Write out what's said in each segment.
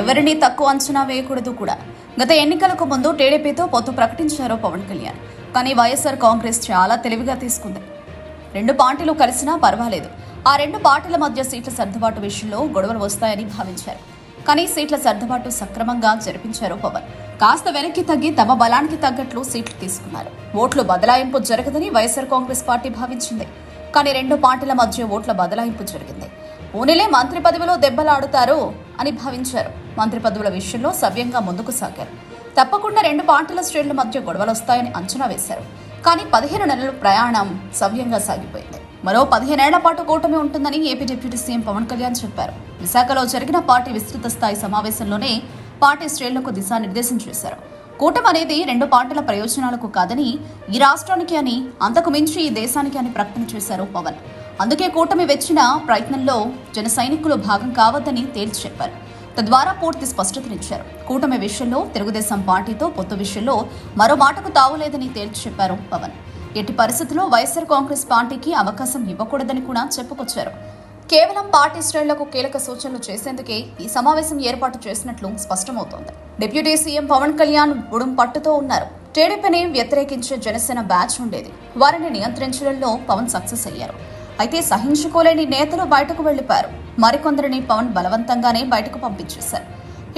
ఎవరిని తక్కువ అంచనా వేయకూడదు కూడా. గత ఎన్నికలకు ముందు టీడీపీతో పొత్తు ప్రకటించారు పవన్ కళ్యాణ్. కానీ వైఎస్ఆర్ కాంగ్రెస్ చాలా తెలివిగా తీసుకుంది. రెండు పార్టీలు కలిసినా పర్వాలేదు. ఆ రెండు పార్టీల మధ్య సీట్ల సర్దుబాటు విషయంలో గొడవలు వస్తాయని భావించారు. కానీ సీట్ల సర్దుబాటు సక్రమంగా జరిపించారు పవన్. కాస్త వెనక్కి తగ్గి తమ బలానికి తగ్గట్లు సీట్లు తీసుకున్నారు. ఓట్లు బదలాయింపు జరగదని వైఎస్ఆర్ కాంగ్రెస్ పార్టీ భావించింది. కానీ రెండు పార్టీల మధ్య ఓట్ల బదలాయింపు జరిగింది. పూణెలే మంత్రి పదవిలో దెబ్బలాడుతారు అని భావించారు. మంత్రి పదవుల విషయంలో సవ్యంగా ముందుకు సాగారు. తప్పకుండా రెండు పార్టీల శ్రేణుల మధ్య గొడవలు వస్తాయని అంచనా వేశారు. కానీ పదిహేను నెలల ప్రయాణం సవ్యంగా సాగిపోయింది. మరో పదిహేనేళ్ళ పాటు కూటమి ఉంటుందని AP deputy CM Pawan Kalyan చెప్పారు. విశాఖలో జరిగిన పార్టీ విస్తృత స్థాయి సమావేశంలోనే పార్టీ శ్రేణులకు దిశానిర్దేశం చేశారు. కూటమి అనేది రెండు పార్టీల ప్రయోజనాలకు కాదని ఈ రాష్ట్రానికి అని అంతకు మించి ఈ దేశానికి అని ప్రకటన చేశారు పవన్. అందుకే కూటమి వచ్చిన ప్రయత్నంలో జన సైనికులు భాగం కావద్దని తేల్చి చెప్పారు. తద్వారా పూర్తి స్పష్టతనిచ్చారు కూటమి విషయంలో తెలుగుదేశం పార్టీతో పొత్తు విషయంలో మరో మాటకు తావులేదని తేల్చి చెప్పారు పవన్. ఎట్టి పరిస్థితుల్లో వైఎస్ఆర్ కాంగ్రెస్ పార్టీకి అవకాశం ఇవ్వకూడదని కూడా చెప్పుకొచ్చారు. కేవలం పార్టీ శ్రేణులకు కీలక సూచనలు చేసేందుకే ఈ సమావేశం ఏర్పాటు చేసినట్లు స్పష్టమవుతోంది. డిప్యూటీ సీఎం పవన్ కళ్యాణ్ బుడుం పట్టుతో ఉన్నారు. టీడీపీని వ్యతిరేకించే జనసేన బ్యాచ్ ఉండేది. వారిని నియంత్రించడంలో పవన్ సక్సెస్ అయ్యారు. అయితే సహించుకోలేని నేతలు బయటకు వెళ్ళిపారు మరికొందరిని పవన్ బలవంతంగానే బయటకు పంపించేశారు.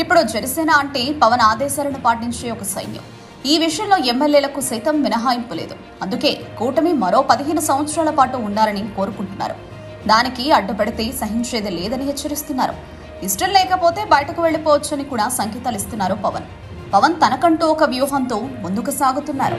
ఇప్పుడు జనసేన అంటే పవన్ ఆదేశాలను పాటించే ఒక సైన్యం. ఈ విషయంలో ఎమ్మెల్యేలకు సైతం మినహాయింపు లేదు. అందుకే కూటమి మరో పదిహేను సంవత్సరాల పాటు ఉండాలని కోరుకుంటున్నారు. దానికి అడ్డుపడితే సహించేది లేదని హెచ్చరిస్తున్నారు. ఇష్టం లేకపోతే బయటకు వెళ్ళిపోవచ్చని కూడా సంకేతాలు ఇస్తున్నారు పవన్. పవన్ తనకంటూ ఒక వ్యూహంతో ముందుకు సాగుతున్నారు.